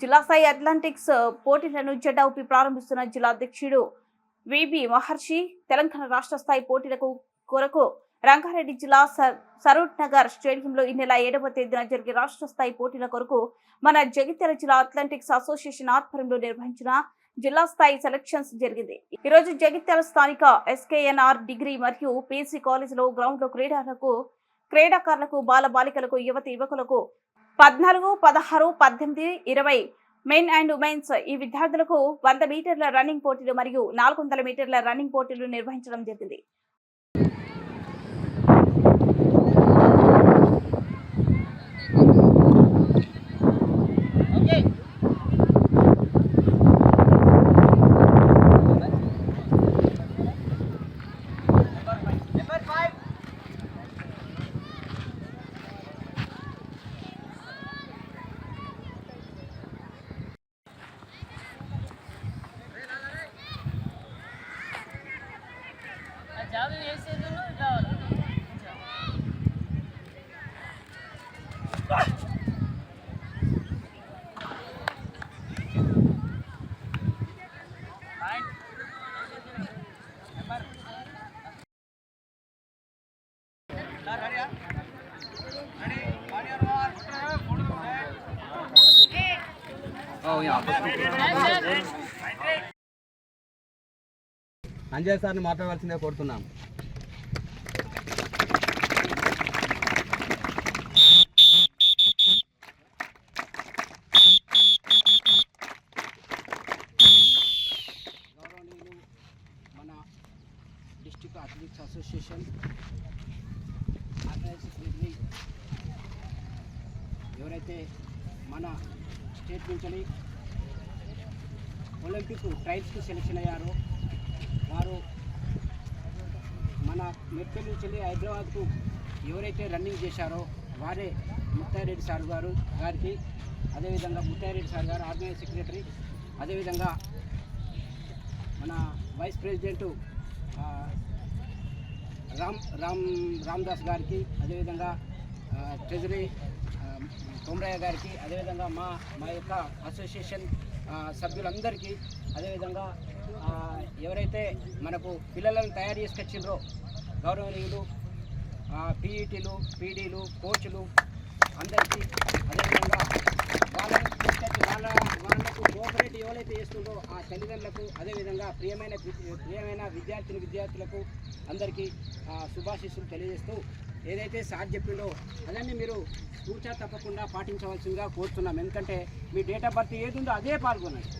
జిల్లా స్థాయి అథ్లాంటిక్స్ పోటీలను జెండాపి ప్రారంభిస్తున్న జిల్లా అధ్యక్షుడు విబి మహర్షి తెలంగాణ రాష్ట్ర స్థాయి పోటీలకు కొరకు రంగారెడ్డి జిల్లా సరూట్ నగర్ స్టేడియంలో ఈ నెల ఏడవ తేదీన జరిగే రాష్ట్ర స్థాయి పోటీల కొరకు మన జగిత్యాల జిల్లా అథ్లాంటిక్స్ అసోసియేషన్ ఆధ్వర్యంలో నిర్వహించిన జిల్లా స్థాయి సెలక్షన్స్ జరిగింది. ఈ రోజు జగిత్యాల స్థానిక ఎస్కేఎన్ఆర్ డిగ్రీ మరియు పీసీ కాలేజీలో గ్రౌండ్లో క్రీడలకు క్రీడాకారులకు బాల బాలికలకు యువతి యువకులకు పద్నాలుగు పదహారు పద్దెనిమిది ఇరవై మెన్ అండ్ ఉమెన్స్ ఈ విద్యార్థులకు వంద మీటర్ల రన్నింగ్ పోటీలు మరియు నాలుగు వందల మీటర్ల రన్నింగ్ పోటీలు నిర్వహించడం జరిగింది. జాబ్ చేసేది ఇట్లా అంజయ్ సార్ని మాట్లాడవలసిందే కోరుతున్నాం గౌరవనీయులు మన district athletics association organise secretary ఎవరైతే మన స్టేట్ నుంచి ఒలింపిక్ ట్రయల్స్కి సెలెక్షన్ అయ్యారో వారు మన మెట్పల్లి నుంచి వెళ్ళి హైదరాబాద్కు ఎవరైతే రన్నింగ్ చేశారో వారే ముత్తారెడ్డి సార్ గారు గారికి అదేవిధంగా ముత్తారెడ్డి సార్ గారు ఆర్గనైజ్ సెక్రటరీ అదేవిధంగా మన వైస్ ప్రెసిడెంట్ రామ్ రామ్ రామ్దాస్ గారికి అదేవిధంగా ట్రెజరీ ఆ, తోమరయ్య గారికి అదేవిధంగా మా మా యొక్క అసోసియేషన్ సభ్యులందరికీ అదేవిధంగా ఎవరైతే మనకు పిల్లలను తయారు చేసుకొచ్చిండ్రో గౌరవనీయులు పీఈటీలు పీడీలు కోచ్లు అందరికీ అదేవిధంగా వాళ్ళని తీసుకొచ్చి వాళ్ళ వాళ్ళకు కోఆపరేట్ ఎవరైతే చేస్తుందో ఆ తల్లిదండ్రులకు అదేవిధంగా ప్రియమైన ప్రియమైన విద్యార్థిని విద్యార్థులకు అందరికీ శుభాశీస్సులు తెలియజేస్తూ ఏదైతే సార్ చెప్పిండో అదన్నీ మీరు కూర్చా తప్పకుండా పాటించవలసిందిగా కోరుతున్నాం. ఎందుకంటే మీ డేట్ ఆఫ్ బర్త్ ఏది ఉందో అదే పాల్గొనండి.